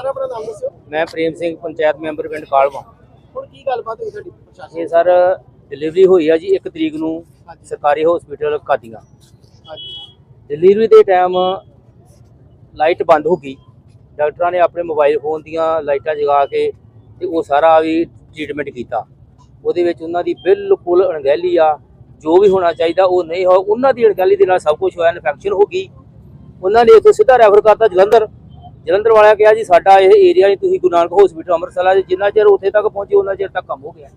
Sir ਆਪਣਾ ਨਾਮ ਦੱਸਿਓ। ਮੈਂ ਪ੍ਰੇਮ ਸਿੰਘ ਪੰਚਾਇਤ ਮੈਂਬਰ ਪਿੰਡ ਕਾਲਵਾ। ਹੁਣ ਕੀ ਗੱਲਬਾਤ ਹੋਈ ਸਾਡੀ ਪ੍ਰਸ਼ਾਸਨ ਇਹ ਸਰ ਡਿਲੀਵਰੀ ਹੋਈ ਆ ਜੀ 1 ਤਰੀਕ ਨੂੰ। ਸਰਕਾਰੀ ਹਸਪੀਟਲ ਕਾਦੀਆਂ। ਡਿਲੀਵਰੀ ਦੇ ਟਾਈਮ ਲਾਈਟ ਬੰਦ ਹੋ ਗਈ। ਡਾਕਟਰਾਂ ਨੇ ਆਪਣੇ ਮੋਬਾਈਲ ਫੋਨ ਦੀਆਂ ਲਾਈਟਾਂ ਜਗਾ ਕੇ ਤੇ ਉਹ ਸਾਰਾ ਵੀ ਟ੍ਰੀਟਮੈਂਟ ਕੀਤਾ। ਉਹਦੇ ਵਿੱਚ ਉਹਨਾਂ ਦੀ ਬਿਲਕੁਲ ਅਣਗਹਿਲੀ ਆ। ਜੋ ਵੀ ਹੋਣਾ ਚਾਹੀਦਾ ਉਹ ਨਹੀਂ ਹੋ ਉਹਨਾਂ ਦੀ ਅਣਗਹਿਲੀ ਦੇ ਨਾਲ ਸਭ ਕੁਝ ਹੋਇਆ ਇਨਫੈਕਸ਼ਨ ਹੋ ਗਈ। ਉਹਨਾਂ ਨੇ ਇੱਥੋਂ ਸਿੱਧਾ ਰੈਫਰ ਕਰਤਾ ਜਲੰਧਰ। ਜਲੰਧਰ ਵਾਲਿਆਂ ਕਿਹਾ ਜੀ ਸਾਡਾ ਇਹ ਏਰੀਆ ਨਹੀਂ ਤੁਸੀਂ ਗੁਰੂ ਨਾਨਕ ਹਸਪੀਟਲ ਅੰਮ੍ਰਿਤਸਰ ਆ ਜਿੰਨਾ ਚਿਰ ਉੱਥੇ ਤੱਕ ਪਹੁੰਚੇ ਉਹਨਾਂ ਚਿਰ ਤੱਕ ਕੰਮ ਹੋ ਗਿਆ।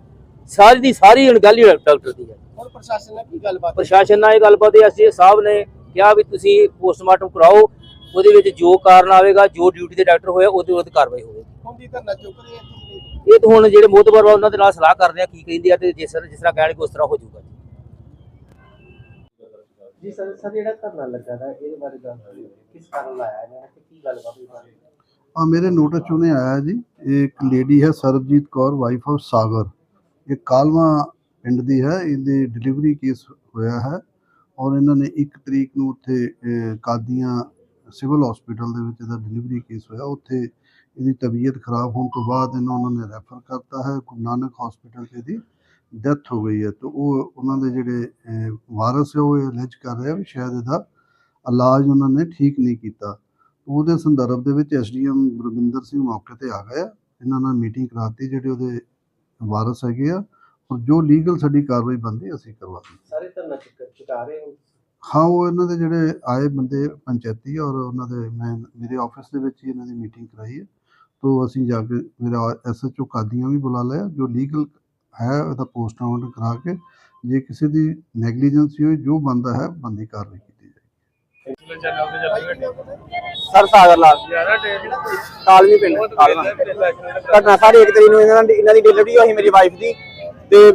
ਸਾਰੀ ਦੀ ਸਾਰੀ ਅਣਗਹਿਲੀ ਡਾਕਟਰ ਦੀ ਹੈ। ਹੁਣ ਪ੍ਰਸ਼ਾਸਨ ਨਾਲ ਕੀ ਗੱਲਬਾਤ ਪ੍ਰਸ਼ਾਸਨ ਨਾਲ ਇਹ ਗੱਲਬਾਤ ਹੈ ਐਸਡੀ ਸਾਹਿਬ ਨੇ ਕਿਹਾ ਵੀ ਤੁਸੀਂ ਪੋਸਟਮਾਰਟਮ ਕਰਾਓ ਉਹਦੇ ਵਿੱਚ ਜੋ ਕਾਰਨ ਆਵੇਗਾ ਜੋ ਡਿਊਟੀ ਦੇ ਡਾਕਟਰ ਹੋਇਆ ਉਹਦੇ ਵਿਰੁੱਧ ਕਾਰਵਾਈ ਹੋਵੇਗੀ। ਹੁਣ ਦੀ ਧਰਨਾ ਚੁੱਕ ਰਹੇ ਇਹ ਤਾਂ ਹੁਣ ਜਿਹੜੇ ਮੋਤਬਰ ਵਾ ਉਹਨਾਂ ਦੇ ਨਾਲ ਸਲਾਹ ਕਰਦੇ ਆ ਕੀ ਕਹਿੰਦੇ ਆ ਤੇ ਜਿਸ ਤਰ੍ਹਾਂ ਜਿਸ ਤਰ੍ਹਾਂ ਕਹਿਣਗੇ ਉਸ ਤਰ੍ਹਾਂ ਹੋ ਜਾਊਗਾ ਜੀ ਸਰ ਸਰ, ਜਿਹੜਾ ਧਰਨਾ ਲੱਗਾ ਦਾ ਇਹਦੇ ਬਾਰੇ ਗੱਲ ਕਿਸ ਕਾਰਨ ਲਾਇਆ ਇਹਨਾਂ ਨੇ ਤੇ ਕੀ ਗੱਲਬਾਤ ਹੋਈ ਆ, ਮੇਰੇ ਨੋਟਿਸ 'ਚ ਉਹਨੇ ਆਇਆ ਜੀ ਇਹ ਇੱਕ ਲੇਡੀ ਹੈ ਸਰਬਜੀਤ ਕੌਰ ਵਾਈਫ ਆਫ ਸਾਗਰ। ਇਹ ਕਾਲਵਾ ਪਿੰਡ ਦੀ ਹੈ, ਇਹਦੇ ਡਿਲੀਵਰੀ ਕੇਸ ਹੋਇਆ ਹੈ ਔਰ ਇਹਨਾਂ ਨੇ 1 ਤਰੀਕ ਨੂੰ ਉੱਥੇ ਕਾਦੀਆਂ ਸਿਵਲ ਹਸਪੀਟਲ ਦੇ ਵਿੱਚ ਇਹਦਾ ਡਿਲੀਵਰੀ ਕੇਸ ਹੋਇਆ। ਉੱਥੇ ਇਹਦੀ ਤਬੀਅਤ ਖਰਾਬ ਹੋਣ ਤੋਂ ਬਾਅਦ ਇਹਨਾਂ ਉਹਨਾਂ ਨੇ ਰੈਫਰ ਕਰਤਾ ਹੈ, ਗੁਰੂ ਨਾਨਕ ਹਸਪੀਟਲ ਤੇ ਇਹਦੀ। ਡੈਥ ਹੋ ਗਈ ਹੈ ਤੇ ਉਹ ਉਹਨਾਂ ਦੇ ਜਿਹੜੇ ਵਾਰਸ ਹੈ ਉਹ ਇਹ ਅਲੈਜ ਕਰ ਰਿਹਾ ਵੀ ਸ਼ਾਇਦ ਇਹਦਾ ਇਲਾਜ ਉਹਨਾਂ ਨੇ ਠੀਕ ਨਹੀਂ ਕੀਤਾ। ਉਹਦੇ ਸੰਦਰਭ ਦੇ ਵਿੱਚ ਐਸਡੀਐਮ ਗੁਰਵਿੰਦਰ ਸਿੰਘ ਮੌਕੇ ਤੇ ਆ ਗਏ ਇਹਨਾਂ ਨਾਲ ਮੀਟਿੰਗ ਕਰਾਤੀ ਜਿਹੜੇ ਉਹਦੇ ਵਾਰਸ ਹੈਗੇ ਆ। ਔਰ ਜੋ ਲੀਗਲ ਸਾਡੀ ਕਾਰਵਾਈ ਬਣਦੀ ਅਸੀਂ ਕਰਵਾਵਾਂਗੇ ਸਾਰੇ ਧਰਨਾ ਚੁਕਾ ਰਹੇ ਹੋ ਹਾਂ ਉਹ ਇਹਨਾਂ ਦੇ ਜਿਹੜੇ ਆਏ ਬੰਦੇ ਪੰਚਾਇਤੀ ਔਰ ਉਹਨਾਂ ਦੇ ਮੈਂ ਮੇਰੇ ਆਫਿਸ ਦੇ ਵਿੱਚ ਹੀ ਇਹਨਾਂ ਦੀ ਮੀਟਿੰਗ ਕਰਾਈ ਹੈ। ਤੋਂ ਅਸੀਂ ਜਾ ਕੇ ਮੇਰਾ ਐਸਐਚਓ ਕਾਦੀਆਂ ਵੀ ਬੁਲਾ ਲਿਆ ਜੋ ਲੀਗਲ ਹੈ ਉਹਦਾ ਪੋਸਟਮਾਰਟਮ ਕਰਾ ਕੇ ਜੇ ਕਿਸੇ ਦੀ ਨੈਗਲੀਜੈਂਸ ਹੋਈ ਜੋ ਬੰਦਾ ਹੈ ਬੰਦੀ ਕਾਰਵਾਈ ਕੀਤੀ ਜਾਏਗੀ। ਸਰ ਸਾਗਰ ਲਾਲ। ਕਾਲਵੀ ਪਿੰਡ ਕਾਲਵਾ। ਘਟਨਾ ਸਾਰੀ ਇੱਕ ਤਰੀਕ ਨੂੰ ਇਹਨਾਂ ਦੀ ਇਹਨਾਂ ਦੀ ਡਿਲੀਵਰੀ ਹੋਈ ਮੇਰੀ ਵਾਈਫ ਦੀ। ਤੇ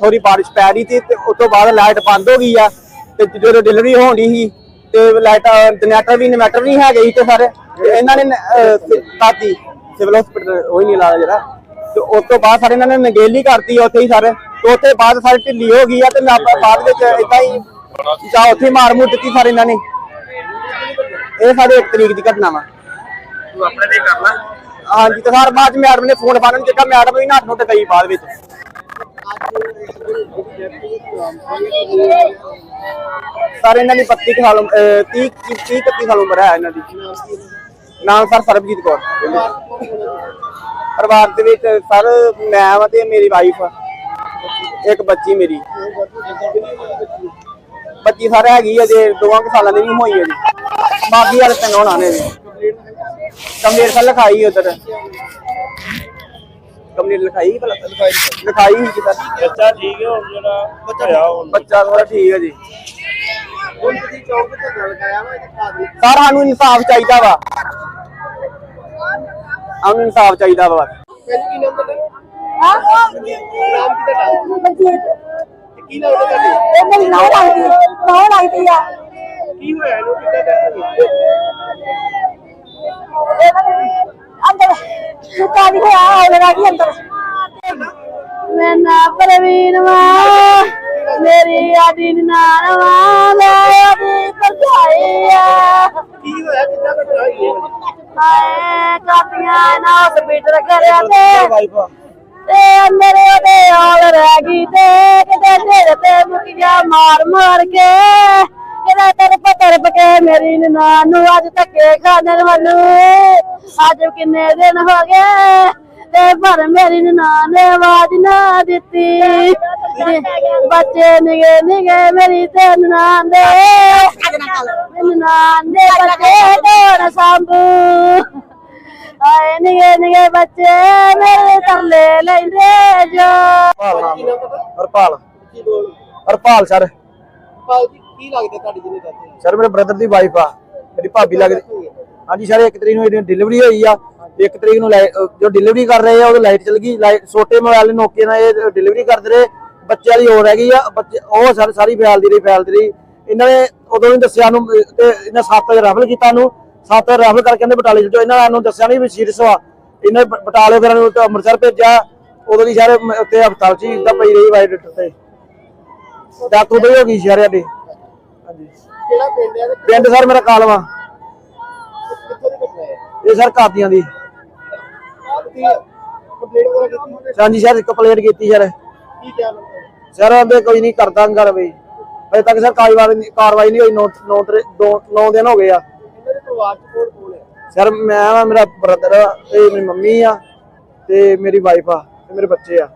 ਥੋੜੀ ਬਾਰਿਸ਼ ਪੈ ਰਹੀ ਸੀ ਤੇ ਉਸ ਤੋਂ ਬਾਅਦ ਲਾਈਟ ਬੰਦ ਹੋ ਗਈ ਆ। ਤੇ ਜਦੋਂ ਡਿਲੀਵਰੀ ਹੋਣ ਦੀ ਸੀ ਤੇ ਲਾਈਟ ਜਨਰੇਟਰ ਵੀ ਇਨਵਰਟਰ ਨਹੀਂ ਹੈਗੇ ਸੀ ਤੇ ਸਰ ਇਹਨਾਂ ਨੇ ਕਾਤੀ ਸਿਵਲ ਹਸਪੀਟਲ ਉਹ ਹੀ ਨਹੀਂ ਲਾਇਆ ਜਿਹੜਾ। ਤੇ ਉਸ ਤੋਂ ਬਾਅਦ ਸਾਰੇ ਇਹਨਾਂ ਨੇ ਨਗੇਲੀ ਕਰਤੀ ਉੱਥੇ ਹੀ ਸਰ ਤੇ ਉੱਥੇ ਬਾਅਦ ਸਾਰੀ ਢਿੱਲੀ ਹੋ ਗਈ ਆ ਤੇ ਮੈਂ ਆਪਾਂ ਬਾਅਦ ਵਿੱਚ ਇਦਾਂ ਹੀ ਜਾਂ ਉੱਥੇ ਮਾਰ ਮੁੱਟ ਦਿੱਤੀ ਸਾਰੇ ਇਹਨਾਂ ਨੇ। ਇਹ ਸਾਡੇ ਇੱਕ ਤਰੀਕ ਦੀ ਘਟਨਾ ਵਾ। ਤੂੰ ਆਪਣੇ ਲਈ ਕਰ ਲੈ। ਹਾਂਜੀ ਤੇ ਸਰ ਬਾਅਦ ਮੈਡਮ ਨੇ ਫੋਨ ਫਾੜਨ ਚੱਕਾ ਮੈਡਮ ਵੀ ਨੱਠ ਨੁੱਟ ਗਈ ਬਾਅਦ ਵਿੱਚ। ਸਰ ਇਹਨਾਂ ਦੀ 32 ਕੁ ਸਾਲ ਉਮ- ਅਹ 30 30 31 ਸਾਲ ਉਮਰ ਹੈ ਇਹਨਾਂ ਦੀ। ਨਾਮ ਸਰ ਸਰਬਜੀਤ ਕੌਰ। ਪਰਿਵਾਰ ਦੇ ਵਿੱਚ ਸਰ ਮੈਂ ਵਾ ਤੇ ਮੇਰੀ ਵਾਈਫ ਇੱਕ ਬੱਚੀ ਮੇਰੀ। ਬੱਚੀ ਸਰ ਹੈਗੀ ਹੈ ਜੇ ਦੋਵਾਂ ਕੁ ਸਾਲਾਂ ਦੀ ਨਹੀਂ ਹੋਈ ਹੈ ਜੀ। ਬਾਕੀ ਵਾਲੇ ਪਿੰਡ ਹੋਣਾ ਨੇ ਜੀ। ਕੰਪਲੀਟ ਸਰ ਲਿਖਾਈ ਉਧਰ। ਕੰਪਲੀਟ ਲਿਖਾਈ ਭਲਾ। ਲਿਖਾਈ ਲਿਖਾਈ ਸਰ। ਬੱਚਾ ਠੀਕ ਹੈ ਹੁਣ ਜਿਹੜਾ ਬੱਚਾ ਬੱਚਾ ਥੋੜਾ ਠੀਕ ਹੈ ਜੀ। ਵਾ ਸਰ ਸਾਨੂੰ ਇਨਸਾਫ ਚਾਹੀਦਾ ਵਾ। ਸਾਨੂੰ ਇਨਸਾਫ ਚਾਹੀਦਾ ਵਾ। ਕੀ ਨਾਮ ਤੁਹਾਡਾ? ਨਾਮ ਕੀ ਤੁਹਾਡਾ? ਤੇ ਕੀ ਲੱਗਦਾ ਤੁਹਾਡੇ ਕੀ ਹੋਇਆ? ਇਹਨੂੰ ਕਿੱਦਾਂ ਡੈਥ ਹੋਈ ਮੈਂ ਨਾ ਪ੍ਰਵੀਨ ਵਾ ਮੇਰੀ ਆਦੀ ਨਾਨ ਵਾ ਮੈਂ ਆਦੀ ਪਰਜਾਈ ਆ। ਕੀ ਹੋਇਆ? ਕਿੱਦਾਂ ਘਟਨਾ ਹੋਈ? ਹੈ ਹਾਏ ਕਾਪੀਆਂ ਨਾ ਹਸਪੀਟਲ ਕਰਿਆ ਤੇ ਤੇ ਅੰਦਰ ਉਹਦੇ ਹਾਲ ਰਹਿ ਗਈ ਤੇ ਕਿਤੇ ਢੇਰ ਤੇ ਮੁਕੀਆਂ ਮਾਰ ਮਾਰ ਕੇ ਕਿਤੇ ਤਰਪ ਤਰਪ ਕੇ ਮੇਰੀ ਨਾਨ ਨੂੰ ਅੱਜ ਧੱਕੇ ਖਾਣੇ ਮੈਨੂੰ ਅੱਜ ਕਿੰਨੇ ਦਿਨ ਹੋ ਗਏ ਤੇ ਪਰ ਮੇਰੀ ਨਾਨ ਨੇ ਆਵਾਜ਼ ਨਾ ਦਿੱਤੀ। ਬੱਚੇ ਨਿਗੇ ਨਿਗੇ ਮੇਰੀ ਤੇ ਨਾਨ ਦੇ ਮੇਰੀ ਨਾਨ ਦੇ ਬੱਚੇ ਕੋਣ ਸੰਭੂ। ਆਏ ਨਿਗੇ ਨਿਗੇ ਬੱਚੇ ਮੇਰੇ ਤਰਲੇ ਲੈਂਦੇ ਜੋ। ਹਰਪਾਲ ਹਰਪਾਲ। ਸਰ। ਪਾਲ ਜੀ ਕੀ ਲੱਗਦਾ ਤੁਹਾਡੀ ਜਿਹਨੇ ਡੈਥ ਹੋਈ ਸਰ ਮੇਰੇ ਬ੍ਰਦਰ ਦੀ ਵਾਈਫ ਆ। ਮੇਰੀ ਭਾਬੀ ਲੱਗਦੀ। ਹਾਂਜੀ ਸਰ ਇੱਕ ਤਰੀਕ ਨੂੰ ਇਹਦੀ ਡਿਲੀਵਰੀ ਹੋਈ ਆ। ਇੱਕ ਤਰੀਕ ਨੂੰ ਜੋ ਡਿਲੀਵਰੀ ਕਰ ਰਹੇ ਆ ਉਹਦੀ ਲਾਈਟ ਚਲ ਗਈ। ਲਾਈਟ ਛੋਟੇ ਮੋਬਾਈਲ ਨੋਕੀਆ ਨਾਲ ਇਹ ਡਿਲੀਵਰੀ ਕਰਦੇ ਰਹੇ। ਬੱਚੇ ਵਾਲੀ ਹੋ ਰਹਿ ਗਈ ਆ ਬੱਚੇ ਉਹ ਸਰ ਸਾਰੀ ਫੈਲਦੀ ਰਹੀ ਫੈਲਦੀ ਰਹੀ। ਇਹਨਾਂ ਨੇ ਉਦੋਂ ਵੀ ਦੱਸਿਆ ਨੂੰ ਤੇ ਇਹਨਾਂ ਸੱਤ ਰੈਫਲ ਕੀਤਾ ਨੂੰ ਸੱਤ ਰੈਫਲ ਕਰਕੇ ਕਹਿੰਦੇ ਬਟਾਲੇ ਚਲੋ ਇਹਨਾਂ ਨੂੰ ਦੱਸਿਆ ਨਹੀਂ ਵੀ ਸੀਰੀਅਸ ਵਾ ਇਹਨਾਂ ਬਟਾਲੇ ਫਿਰ ਨੂੰ ਅੰਮ੍ਰਿਤਸਰ ਭੇਜਿਆ। ਉਦੋਂ ਦੀ ਸਾਰੇ ਉੱਤੇ ਹਸਪਤਾਲ ਚ ਹੀ ਏਦਾਂ ਪਈ ਰਹੀ ਵਾਈਟ ਤੇ। ਡੈਥ ਉਦੋਂ ਹੀ ਹੋ ਗਈ ਸ਼ਹਿਰ ਦੇ ਹਾਂਜੀ। ਕਿਹੜਾ ਪਿੰਡ ਹੈ ਸਰ ਮੇਰਾ ਕਾਲਵਾ। ਕਿੱਥੋਂ ਦੀ ਘਟਨਾ ਹੈ ਇਹ? ਸਰ ਕਾਦੀਆਂ ਦੀ। ਕੀਤੀ ਹੈ ਕੰਪਲੀਟ ਵਗੈਰਾ ਕੀਤੀ? ਹੈ ਹਾਂਜੀ ਸਰ ਕੰਪਲੇਂਟ ਕੀਤੀ ਸਰ। ਕੀ ਕਿਹਾ ਸਰ ਆਂਦੇ ਕੋਈ ਨਹੀਂ ਕਰਦਾ ਕਾਰਵਾਈ ਅਜੇ ਤੱਕ ਸਰ ਕਾਰਵਾਈ ਨਹੀਂ ਕਾਰਵਾਈ ਨਹੀਂ ਹੋਈ 9 9 9 ਦਿਨ ਹੋ ਗਏ ਆ। ਇਹਨਾਂ ਦੇ ਪਰਿਵਾਰ ਚ ਕੌਣ ਕੌਣ ਹੈ? ਸਰ ਮੈਂ ਆ ਮੇਰਾ ਬ੍ਰਦਰ ਤੇ ਮੇਰੀ ਮੰਮੀ ਆ ਤੇ ਮੇਰੀ ਵਾਈਫ ਆ ਤੇ ਮੇਰੇ ਬੱਚੇ ਆ।